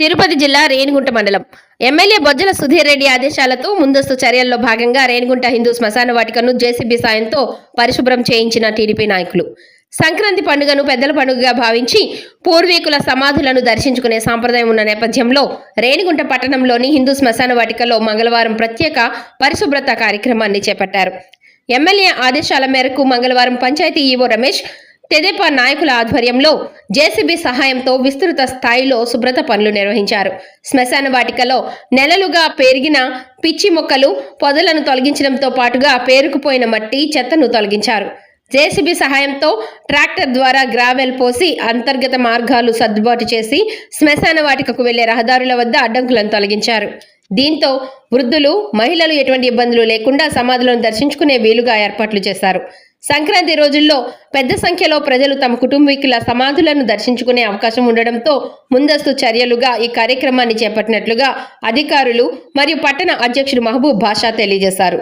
తిరుపతి జిల్లా రేణిగుంట మండలం. ఎమ్మెల్యే బొజ్జల సుధీర్ రెడ్డి ఆదేశాలతో ముందస్తు చర్యల్లో భాగంగా రేణిగుంట హిందూ శ్మశాన వాటికను జేసీబీ సాయంతో పరిశుభ్రం చేయించిన టీడీపీ నాయకులు. సంక్రాంతి పండుగను పెద్దల పండుగగా భావించి పూర్వీకుల సమాధులను దర్శించుకునే సాంప్రదాయం ఉన్న నేపథ్యంలో రేణిగుంట పట్టణంలోని హిందూ శ్మశాన వాటికలో మంగళవారం ప్రత్యేక పరిశుభ్రత కార్యక్రమాన్ని చేపట్టారు. ఎమ్మెల్యే ఆదేశాల మేరకు మంగళవారం పంచాయతీ ఈవో రమేష్ తెదేపా నాయకుల ఆధ్వర్యంలో జేసీబీ సహాయంతో విస్తృత స్థాయిలో శుభ్రత పనులు నిర్వహించారు. శ్మశాన వాటికలో నెలలుగా పెరిగిన పిచ్చి మొక్కలు పొదలను తొలగించడంతో పాటుగా పేరుకుపోయిన మట్టి చెత్తను తొలగించారు. జేసీబీ సహాయంతో ట్రాక్టర్ ద్వారా గ్రావెల్ పోసి అంతర్గత మార్గాలు సర్దుబాటు చేసి శ్మశాన వాటికకు వెళ్ళే రహదారుల వద్ద అడ్డంకులను తొలగించారు. దీంతో వృద్ధులు మహిళలు ఎటువంటి ఇబ్బందులు లేకుండా సమాధులను దర్శించుకునే వీలుగా ఏర్పాట్లు చేశారు. సంక్రాంతి రోజుల్లో పెద్ద సంఖ్యలో ప్రజలు తమ కుటుంబీకుల సమాధులను దర్శించుకునే అవకాశం ఉండడంతో ముందస్తు చర్యలుగా ఈ కార్యక్రమాన్ని చేపట్టినట్లుగా అధికారులు మరియు పట్టణ అధ్యక్షుడు మహబూబ్ బాషా తెలియజేశారు.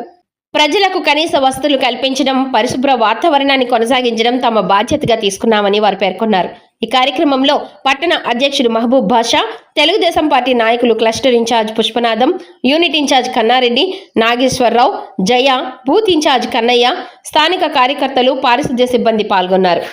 ప్రజలకు కనీస వసతులు కల్పించడం పరిశుభ్ర వాతావరణాన్ని కొనసాగించడం తమ బాధ్యతగా తీసుకున్నామని వారు పేర్కొన్నారు. ఈ కార్యక్రమంలో పట్టణ అధ్యక్షుడు మహబూబ్ బాషా తెలుగుదేశం పార్టీ నాయకులు cluster incharge Pushpanatham unit incharge Kannareddy Nageswararao Jaya booth incharge Kannaiah స్థానిక కార్యకర్తలు పారిశుద్ధ్య సిబ్బంది పాల్గొన్నారు.